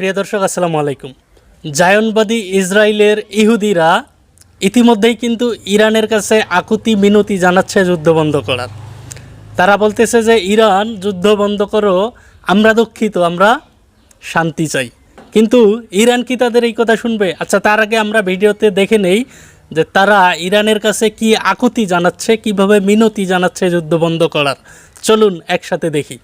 প্রিয় দর্শক, আসসালামু আলাইকুম। জায়নবাদী ইসরায়েলের ইহুদিরা ইতিমধ্যেই কিন্তু ইরানের কাছে আকুতি মিনতি জানাচ্ছে যুদ্ধ বন্ধ করার। তারা বলতেছে যে, ইরান যুদ্ধ বন্ধ করো, আমরা দুঃখিত, আমরা শান্তি চাই। কিন্তু ইরান কি তাদের এই কথা শুনবে? আচ্ছা তার আগে আমরা ভিডিওতে দেখে নেই যে তারা ইরানের কাছে কি আকুতি জানাচ্ছে, কীভাবে মিনতি জানাচ্ছে যুদ্ধ বন্ধ করার। চলুন একসাথে দেখি।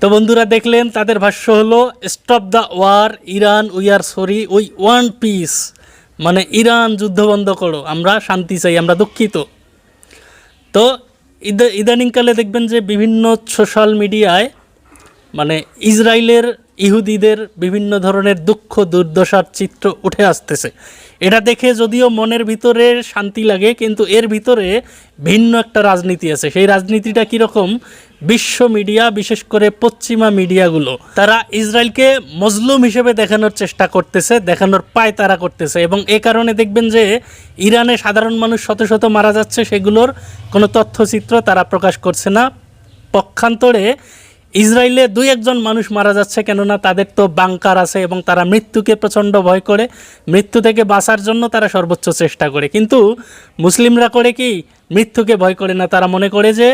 তো বন্ধুরা দেখলেন, তাদের ভাষ্য হলো stop the war Iran we are sorry we want peace মানে ইরান যুদ্ধ বন্ধ করো, আমরা শান্তি চাই, আমরা দুঃখিত। তো ইদানিংকালে দেখবেন যে বিভিন্ন সোশ্যাল মিডিয়ায় মানে ইসরায়েলের ইহুদিদের বিভিন্ন ধরনের দুঃখ, দুর্দশার চিত্র উঠে আসতেছে। এটা দেখে যদিও মনের ভিতরে শান্তি লাগে, কিন্তু এর ভিতরে ভিন্ন একটা রাজনীতি আছে। সেই রাজনীতিটা কীরকম? বিশ্ব মিডিয়া, বিশেষ করে পশ্চিমা মিডিয়াগুলো। তারা ইসরায়েলকে মজলুম হিসেবে দেখানোর চেষ্টা করতেছে, দেখানোর পায় তারা করতেছে। এবং এ কারণে দেখবেন যে ইরানে সাধারণ মানুষ শত শত মারা যাচ্ছে, সেগুলোর কোনো তথ্যচিত্র তারা প্রকাশ করছে না। পক্ষান্তরে ইসরায়েলে দুই একজন মানুষ মারা যাচ্ছে কেননা তাদের তো বাংকার আছে এবং তারা মৃত্যুকে প্রচণ্ড ভয় করে। মৃত্যু থেকে বাঁচার জন্য তারা সর্বোচ্চ চেষ্টা করে। কিন্তু মুসলিমরা করে কি? মৃত্যুকে ভয় করে না। তারা মনে করে যে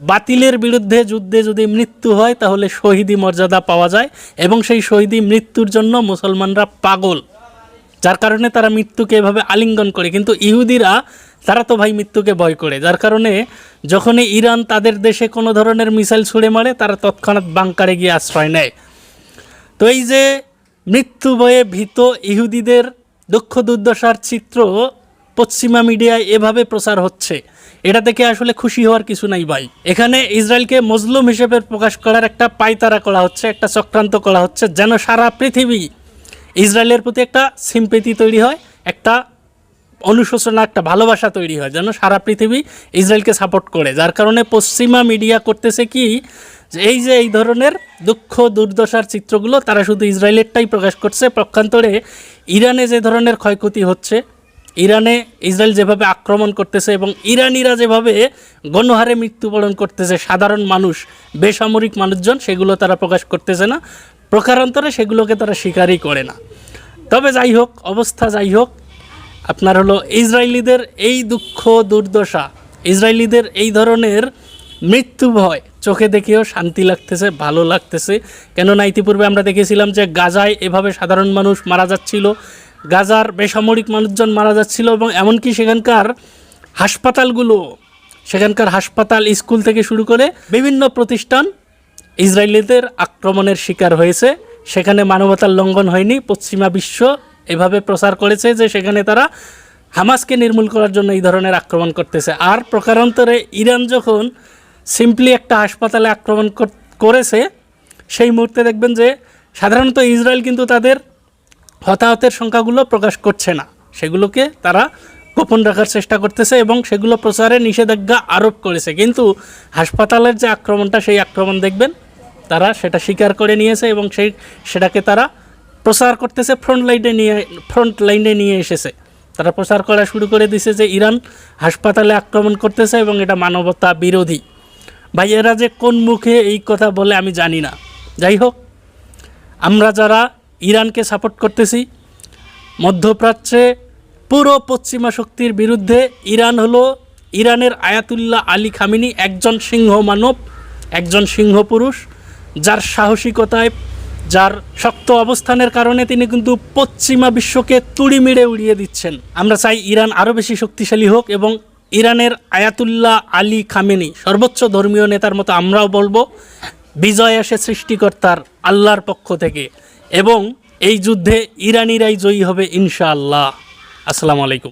বাতিলের বিরুদ্ধে যুদ্ধে যদি মৃত্যু হয় তাহলে শহীদি মর্যাদা পাওয়া যায় এবং সেই শহীদি মৃত্যুর জন্য মুসলমানরা পাগল। যার কারণে তারা মৃত্যুকে এভাবে আলিঙ্গন করে। কিন্তু ইহুদিরা, তারা তো ভাই মৃত্যুকে ভয় করে। যার কারণে যখনই ইরান তাদের দেশে কোনো ধরনের মিসাইল ছুড়ে মারে, তারা তৎক্ষণাৎ বাংকারে গিয়ে আশ্রয় নেয়। তো এই যে মৃত্যু ভয়ে ভীত ইহুদিদের দুঃখ দুর্দশার চিত্র পশ্চিমা মিডিয়ায় এভাবে প্রচার হচ্ছে, এটা থেকে আসলে খুশি হওয়ার কিছু নাই ভাই। এখানে ইসরায়েলকে মজলুম হিসেবে প্রকাশ করার একটা পায়তারা করা হচ্ছে, একটা চক্রান্ত করা হচ্ছে, যেন সারা পৃথিবী ইসরায়েলের প্রতি একটা সিম্পেতি তৈরি হয়, একটা অনুশোচনা, একটা ভালোবাসা তৈরি হয় যেন সারা পৃথিবী ইসরায়েলকে সাপোর্ট করে। যার কারণে পশ্চিমা মিডিয়া করতেছে কি, যে এই যে এই ধরনের দুঃখ, দুর্দশার চিত্রগুলো, তারা শুধু ইসরায়েলেরটাই প্রকাশ করছে। পক্ষান্তরে ইরানে যে ধরনের ক্ষয়ক্ষতি হচ্ছে, ইরানে ইসরায়েল যেভাবে আক্রমণ করতেছে এবং ইরানিরা যেভাবে গণহারে মৃত্যুবরণ করতেছে, সাধারণ মানুষ, বেসামরিক মানুষজন, সেগুলো তারা প্রকাশ করতেছে না। প্রকারান্তরে সেগুলোকে তারা স্বীকারই করে না। তবে যাই হোক, অবস্থা যাই হোক, আপনার হলো ইসরায়েলিদের এই দুঃখ, দুর্দশা, ইসরায়েলিদের এই ধরনের মৃত্যু ভয়, চোখে দেখেও শান্তি লাগতেছে, ভালো লাগতেছে। কেননা ইতিপূর্বে আমরা দেখেছিলাম যে গাজায় এভাবে সাধারণ মানুষ মারা যাচ্ছিল, গাজার বেসামরিক মানুষজন মারা যাচ্ছিল এবং এমনকি সেখানকার হাসপাতালগুলো, সেখানকার হাসপাতাল, স্কুল থেকে শুরু করে বিভিন্ন প্রতিষ্ঠান ইসরায়েলিদের আক্রমণের শিকার হয়েছে। সেখানে মানবতার লঙ্ঘন হয়নি, পশ্চিমা বিশ্ব এভাবে প্রচার করেছে যে সেখানে তারা হামাসকে নির্মূল করার জন্য এই ধরনের আক্রমণ করতেছে। আর প্রকারান্তরে ইরান যখন সিম্পলি একটা হাসপাতালে আক্রমণ করেছে, সেই মুহূর্তে দেখবেন যে সাধারণত ইসরায়েল কিন্তু তাদের হতাহতের সংখ্যাগুলো প্রকাশ করছে না। সেগুলোকে তারা গোপন রাখার চেষ্টা করতেছে এবং সেগুলো প্রচারে নিষেধাজ্ঞা আরোপ করেছে। কিন্তু হাসপাতালের যে আক্রমণটা, সেই আক্রমণ দেখবেন তারা সেটা স্বীকার করে নিয়েছে এবং সেই সেটাকে তারা প্রচার করতেছে ফ্রন্ট লাইনে নিয়ে ফ্রন্ট লাইনে নিয়ে এসেছে। তারা প্রচার করা শুরু করে দিছে যে ইরান হাসপাতালে আক্রমণ করতেছে এবং এটা মানবতা বিরোধী। ভাই, এরা যে কোন মুখে এই কথা বলে আমি জানি না। যাই হোক, আমরা যারা ইরানকে সাপোর্ট করতেছি, মধ্যপ্রাচ্যে পুরো পশ্চিমা শক্তির বিরুদ্ধে ইরান হলো ইরানের আয়াতুল্লাহ আলী খামিনি, একজন সিংহ মানব, একজন সিংহ পুরুষ। যার সাহসিকতায়, যার শক্ত অবস্থানের কারণে তিনি কিন্তু পশ্চিমা বিশ্বকে তুড়ি মেরে উড়িয়ে দিচ্ছেন। আমরা চাই ইরান আরও বেশি শক্তিশালী হোক এবং ইরানের আয়াতুল্লাহ আলী খামেনি, সর্বোচ্চ ধর্মীয় নেতার মতো আমরাও বলব, বিজয় আসে সৃষ্টিকর্তার আল্লাহর পক্ষ থেকে এবং এই যুদ্ধে ইরানিরাই জয়ী হবে ইনশাআল্লাহ। আসসালামু আলাইকুম।